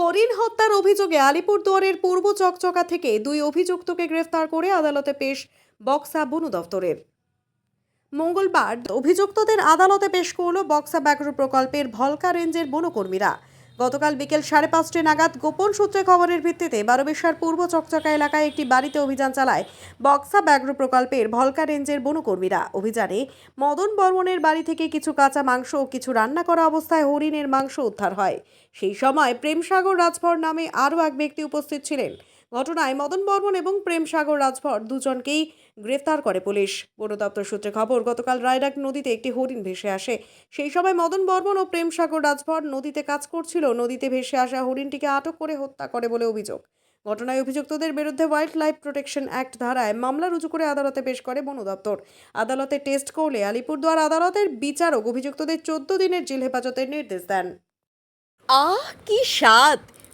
হরিণ হত্যার অভিযোগে আলিপুরদুয়ারের পূর্ব চকচকা থেকে দুই অভিযুক্তকে গ্রেফতার করে আদালতে পেশ বক্সা বন দফতরের। মঙ্গলবার অভিযুক্তদের আদালতে পেশ করল বক্সা ব্যাঘ্র প্রকল্পের ভলকা রেঞ্জের বনকর্মীরা। গতকাল বিকেল সাড়ে পাঁচটা নাগাদ গোপন সূত্রে খবরের ভিত্তিতে বারোবেশ্বর পূর্ব চকচকা এলাকায় একটি বাড়িতে অভিযান চালায় বক্সা ব্যাঘ্র প্রকল্পের ভলকা রেঞ্জের বনকর্মীরা। অভিযানে মদন বর্মনের বাড়ি থেকে কিছু কাঁচা মাংস ও কিছু রান্না করা অবস্থায় হরিণের মাংস উদ্ধার হয়। সেই সময় প্রেমসাগর রাজভর নামে আরও এক ব্যক্তি উপস্থিত ছিলেন। ঘটনায় মদন বর্মন এবং প্রেমসাগর রাজভর দুজনকেই গ্রেফতার করে পুলিশ। বন দপ্তর সূত্রে খবর, গতকাল রায়ডাক নদীতে একটি হরিণ ভেসে আসে। সেই সময় মদন বর্মন ও প্রেমসাগর রাজভর নদীতে কাজ করছিল। নদীতে ভেসে আসা হরিণটিকে আটক করে হত্যা করে বলে অভিযোগ। ঘটনায় অভিযুক্তদের বিরুদ্ধে ওয়াইল্ড লাইফ প্রোটেকশন অ্যাক্ট ধারায় মামলা রুজু করে আদালতে পেশ করে বন দপ্তর। আদালতে টেস্ট করলে আলিপুরদুয়ার আদালতের বিচারক অভিযুক্তদের চোদ্দ দিনের জেল হেফাজতের নির্দেশ দেন। আহ, কি স্বাদ!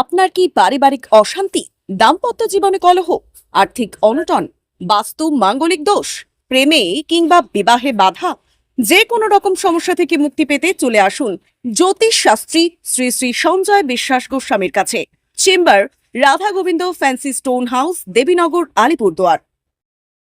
আপনার কি পারিবারিক অশান্তি, দাম্পত্য জীবনে কলহ, আর্থিক অনটন, বাস্তু মাঙ্গলিক দোষ, প্রেমে কিংবা বিবাহে বাধা? যে কোনো রকম সমস্যা থেকে মুক্তি পেতে চলে আসুন জ্যোতিষ শাস্ত্রী শ্রী শ্রী সঞ্জয় বিশ্বাস গোস্বামীর কাছে। Chamber, Radha Gobinda, fancy stone house, Debinagar, Alipurduar.